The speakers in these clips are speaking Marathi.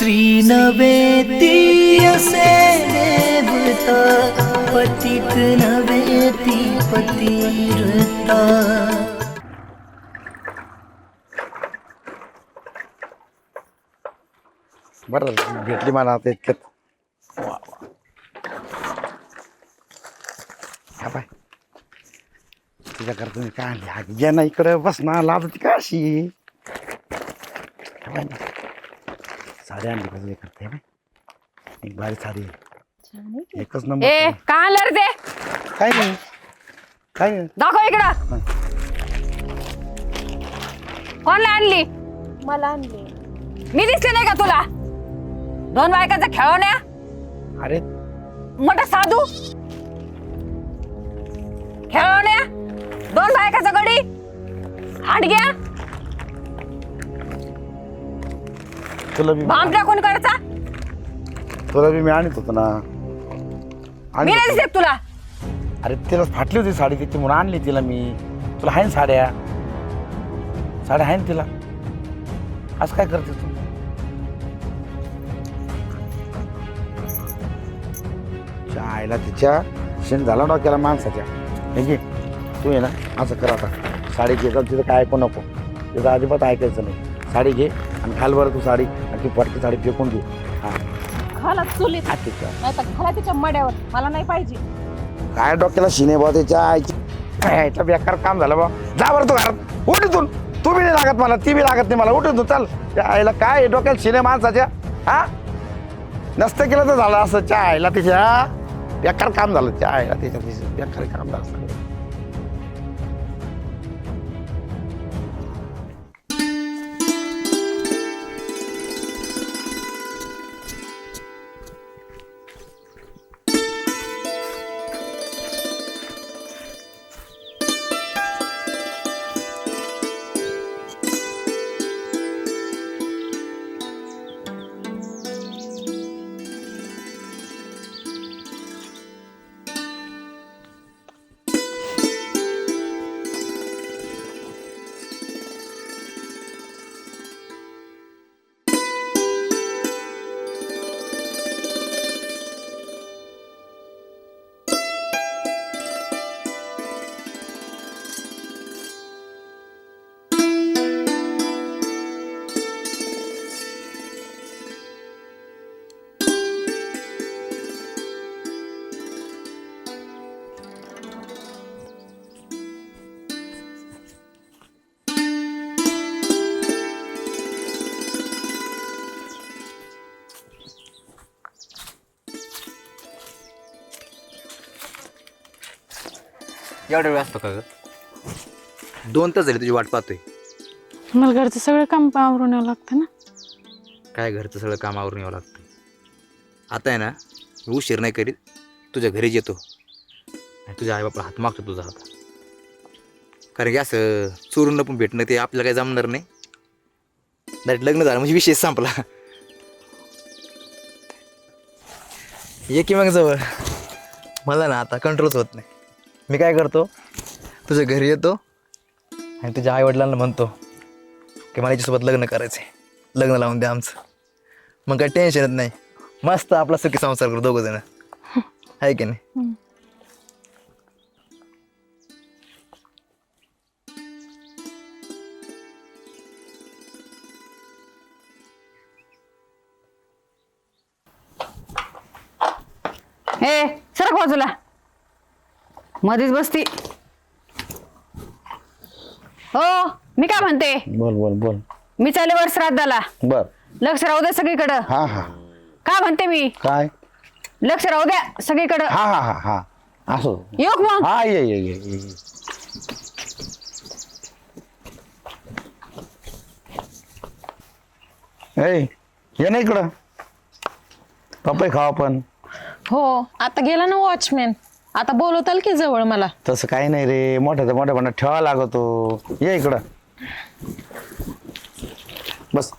श्री नवेती असे देवता पतित नवेती पतिरता बरं भेटली मला आता इतक्यात. वा वा. हा बाय. तुझ्याकरता मी काय आणली? हा ये ना इकडं बस ना लाजती का अशी? हा बाय ना. साडी आणली का तुझ्या करते एक भारी साडी आहे. एकच ए नंबर का आणलं रे ते? काय नाही. काय नाही. दाखव इकडं. कोणला आणली? मला आणली. मी दिसले नाही का तुला? दोन बायकाचा खेळवण्या अरे. मोठा साधू? खेळवण्या दोन बायकाचा गडी? हांडग्या? तुला बी बांबट्या कोण करायचा? तुला बी मी आणत होतो ना. मी नाही आणि दिसत तुला. अरे तिला फाटली होती साडी तिची म्हणून आणली तिला मी. तुला आहे ना साड्या? साड्या आहे ना तिला. असं काय करते तू? त्या आईला तिच्या शेण झाला डोक्याला माणसाच्या. हे घे. तू ये ना. असं कर आता. साडी घे. का तिथं काय ऐकू नको. तिथं अजिबात ऐकायचं नाही. साडी घे. आणि घाल बरं तू साडी आणि ती पटकी साडी फेकून घे. हां. घाला चुलीत हा ठीक आहे. नाही तर घाला तिच्या मड्यावर. मला नाही पाहिजे. काय डोक्याला शिने बा त्याच्या आईची यायचं बेकार काम झालं बा जा बरं तू घरात. उठ इथून. तू बी नाही लागत मला. ती बी लागत नाही मला. उठ इथून. चल. त्या आईला काय आहे? डोक्याला शिने माणसाच्या? हा? नसतं केलं तर झालं असं. त्या आईला तिच्या बेकार काम झालं. त्या आईला तिच्या तिच्या बेकार काम झालं. एवढा वेळ असतो का ग? दोन तास झाले तुझी वाट पाहतोय. मला घरचं सगळं काम आवरून यावं लागतं ना. काय घरचं सगळं काम आवरून यावं लागतं? आता आहे ना मी उशीर नाही करीत. तुझ्या घरी येतो. आणि तुझ्या आईबापाला हात मागतो तुझा हात कारण की असं चोरून पण भेटणं ते आपल्याला काही जमणार नाही. डायरेक्ट लग्न झालं म्हणजे विषय संपला. ये की मग जवळ. मला ना आता कंट्रोलच होत नाही. मी काय करतो? तुझ्या घरी येतो आणि तुझ्या आईवडिलांना म्हणतो की मला याच्यासोबत लग्न करायचं आहे लग्न लावून द्या आमचं. मग काही टेन्शनच नाही. मस्त आपला सुखी संसार करू दोघं जण. आहे की नाही? ए सरक बाजूला. मध्येच बसती. हो मी काय म्हणते? बोल बोल बोल. मी चालले वर श्राद्धाला. बर. लक्ष राहू द्या सगळीकडं. हा हा. काय म्हणते मी? काय? लक्ष राहू द्या सगळीकडं. हा हा हा हा. असो. येऊ का मग? हा ये ये ये ये. ये. ए ये ना इकडं. पपई खाऊ आपण. हो आता गेला ना वॉचमॅन. आता बोलवताल की जवळ मला? तसं काही नाही रे. मोठ्याचा मोठ्यापणा ठेवा लागतो. ये इकडं. बस.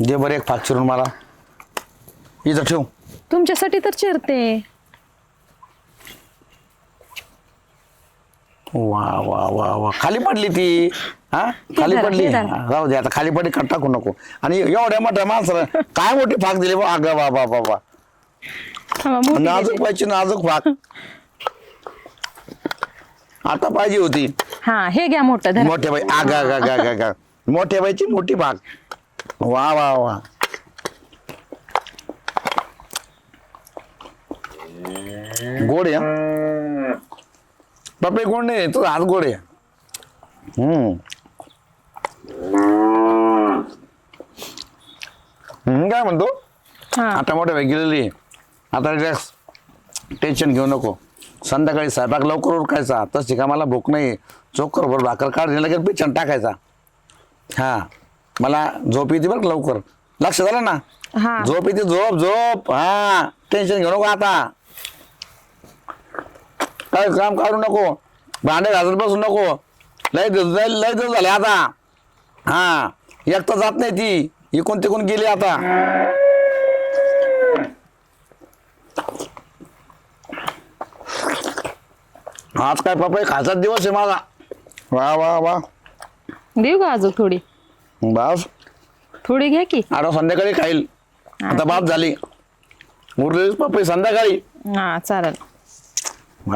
दे बरं एक फाग चिरून मला. इथं ठेव. तुमच्यासाठी तर चिरते. वा वा वा वा. खाली पडली ती. हा? खाली धरा, पडली. धरा. हा, जाऊ दे. आता खाली पडली कट टाकू नको. आणि एवढ्या मोठ्या माणसाला काय मोठी फाक दिली बा? अगं बाबा बाबा. मोठी नाजूक. पाहिजे नाजूक फाक आता पाहिजे होती. हा हे घ्या मोठं धरा. मोठ्या बाई आगा गा गा गा गा मोठ्या बाईची मोठी भाग वा वा वा. गोड आहे हा. बापरे गोड नाही तो हात गोड आहे. हम्म. हम्म, काय म्हणतो? हा. आता मोठ्या बाई गेलेली आहे. आता रिलॅक्स टेन्शन घेऊ नको. संध्याकाळी स्वयंपाक लवकर उरकायचा. तशी का मला भूक नाही चोकर भर भाकर काढणे लगेच पिचन टाकायचा. हा. मला झोप येते बरं का लवकर. लक्ष झालं ना? हा. झोप येते झोप झोप. हा. टेन्शन घेऊ नको आता. काय काम काढू नको. भांडे घासत बसू नको. लय लय दिवस झाले आता. हा. एकटा जात नाही ती. इकून तिकून गेली आता. आज काय पपई खायचा दिवस आहे माझा. वा वा वा. देऊ का अजून थोडी? बास. थोडी घ्या की. आता संध्याकाळी खाईल. आता बाप झाली. उरलेलीच पपई संध्याकाळी. हा चालेल.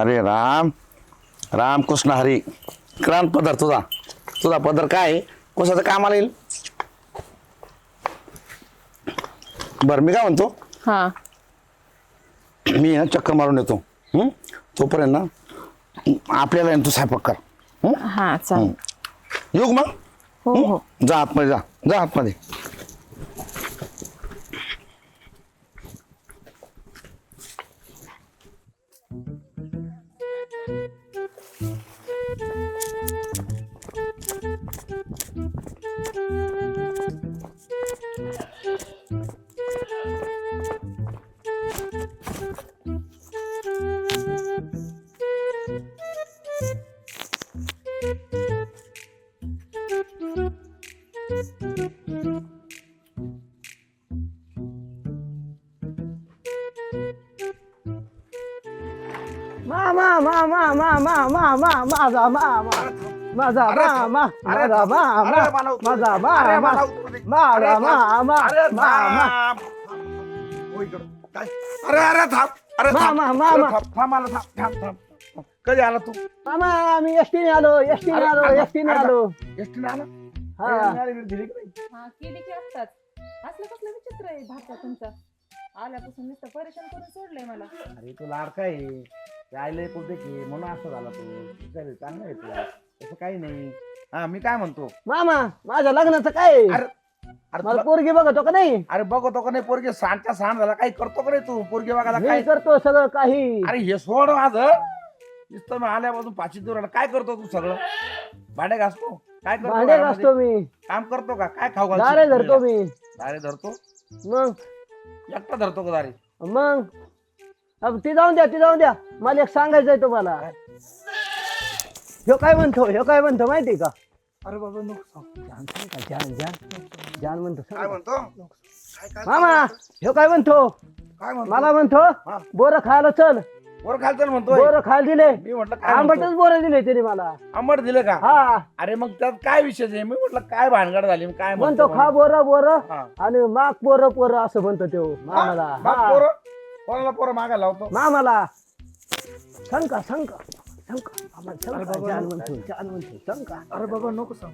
अरे राम. राम कृष्ण हरी. क्रांत पदर तुझा. तुझा पदर काय? आहे? कशाचं कामाला येईल? बरं मी काय म्हणतो? हा. मी ना चक्कर मारून येतो. हं? तोपर्यंत ना आपल्याला आहे ना तू स्वयंपाक कर. हं? हा चालेल. येऊ का मग? हो? हो. जा आतमध्ये जा. जा आतमध्ये. मामा मामा मामा मामा माझा मामा माझा मामा माझा मामा माझा मामा माझा मामा मामा अरे अरे थांब अरे. मामा, मामा. थांब, थांब, थांब. कधी आला तू? मामा मी एसटीने आलो एसटीने आलो एसटीने आलो. एसटीने आला? हा. गाडी दिली का नाही? हा केली की असतात. असलं कसलं विचित्र आहे भाषा तुमचा. आल्यापासून नुसतं परेशान करून सोडलंय मला. अरे तू लाडका आहे? ते आईला कुठे की म्हणून असं झाला तू. चालेल चांगलं आहे तू तसं काही नाही. हा मी काय म्हणतो? मामा माझ्या लग्नाचं काय आहे? अरे अरे मला तुला- पोरगी बघतो का नाही? अरे बघतो का नाही? पोरगे सांडच्या सांड झाला काही करतो का नाही तू? पोरगे बघायला मी काय? करतो सगळं काही. अरे हे सोड माझं. नुसतं मी आल्यापासून पाचशे दूर काय करतो तू सगळं? भांडे घासतो? काय करतो भांडे घरामध्ये? घासतो मी. काम करतो का? काय खाऊ घालतो? दारे धरतो मी. दारे धरतो? मग? एकटा धरतो का दारे? मग? अब ती जाऊन द्या ती जाऊन द्या. मला एक सांगायचंय तुम्हाला. ह्यो काय म्हणतो? ह्यो काय म्हणतो माहिती का? अरे बाबा नको जान सांग का? जान जान. जान म्हणतो सांग काय? म्हणतो? काय काय मामा ह्यो काय म्हणतो? काय म्हणतो? मला म्हणतो हा. बोर खायला चल. वर खालचं म्हणतोय. बोर खायला दिले. मी म्हटलं काय आंबटच म्हणतो? बोर दिले त्याने मला. आंबट दिले का? हा. अरे मग त्यात काय विषय आहे? मी म्हटलं काय भानगड झाली मी काय म्हणतो खा म्हणतो बोर बोर हा. आणि माग पोर पोर असं म्हणतो तो मामाला. बाप हा. पोरं? कोणाला पोरं मागायला लावतो? मामाला. शंका शंका शंका. मामा अरे शंका बाबा, जान म्हणतो जान म्हणतो शंका. अरे बाबा नको सांग.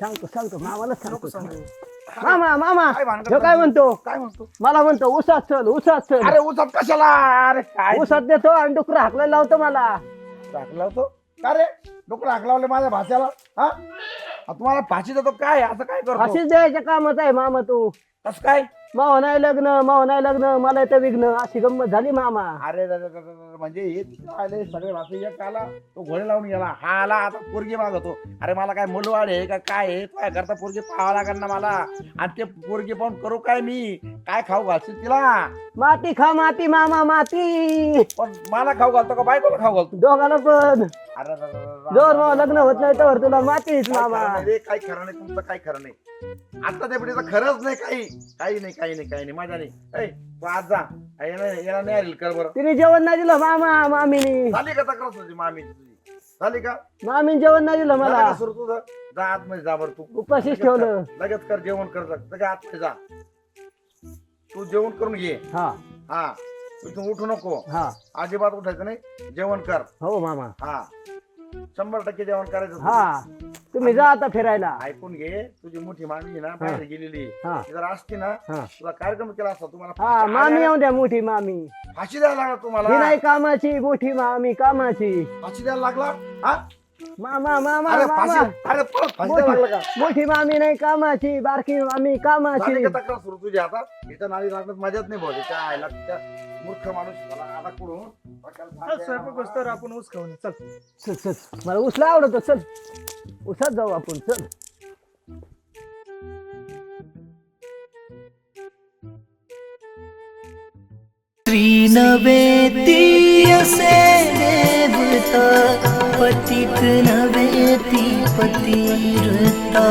सांगतो सांगतो मामाला सांगतो. सांगू. मामा मामा काय भानगड ह्यो काय म्हणतो? काय म्हणतो? मला म्हणतो उसात चल उसात चल. अरे उसात कशाला? अरे काय? उसात देतो आणि डुकर हाकलायला लावतो मला. हाकला होतो का रे? डोकं हाकलावले माझ्या भाच्याला? हा? आ, तुम्हाला फाशी देतो काय असं काय करतो? अशीच द्यायच्या कामाच आहे मामा तू. कसं काय? माव नाही लग्न माव नाही लग्न मला येतं विघ्न अशी गंमत झाली मामा. अरे म्हणजे हे तिथं आले सगळे भाषे एक आला तो घोडे लावून गेला. हा आला आता पोरगी मागतो अरे मला काय मुलवाड आहे का काय आहे? काय करता पोरगी पाहावं लागेल ना मला. आणि ते पोरगी पाहून करू काय मी? काय खाऊ घालशील तिला? माती खा माती मामा माती. पण मला खाऊ घालतो का? बायकोला खाऊ घालतो? दोघांना पण. अरे जोर माव लग्न होत नाही तर तुला मातीच काय मामा खरं नाही रे, काय खरं नाही तुमचं काय खरं नाही. आता त्या पिढीचं खरंच नाही काही. काही नाही काही नाही काही नाही माझ्या नाही. ऐ, तू आज जा याला याला नाही आली कर बरं. तिने जेवण नाही दिलं मामा मामीनी. झाली का तक्रार तुझी मामी तुझी? झाली का? मामी जेवण नाही दिलं झालं मला. का सुरू तुझं. जा आतमध्ये जा बरं तू. उपाशीच लगेच ठेवलं. लगेच कर जेवण कर. जा. लगेच आतमध्ये जा. तू जेवण करून घे. हा. हा. इथून उठू नको. हा. अजिबात उठायचं नाही. जेवण कर. हो मामा. हा. शंभर टक्के जेवण करायचं तू. हा. तुम्ही जा आता फिरायला. ऐकून घे. तुझी मोठी मामी आहे ना बाहेर गेलेली. हा. जर असती ना हा. तुला कार्यक्रम केला असता तुम्हाला हा मामी येऊ द्या मोठी मामी. फाशी द्यायला लागला ही तुम्हाला नाही कामाची मोठी मामी कामाची. फाशी द्यायला लागला? हा? मामा मामा अरे फाशी मामा अरे परत फाशी द्यायला लागला का मोठी मोठी मामी नाही कामाची बारकी मामी कामाची. का तक्रार सुरू तुझी आता? इथं नाली लागण्यात मजाच नाही भाऊ त्या आईला तिच्या मूर्ख माणूस मला आता कुठून? स्वयंपाक तर आपण ऊस खाऊन चल. चल चल. मला उसला आवडतो चल. उसात जाऊ आपण चल. त्रिनवेती असे देवता पतित नवेती पतिरता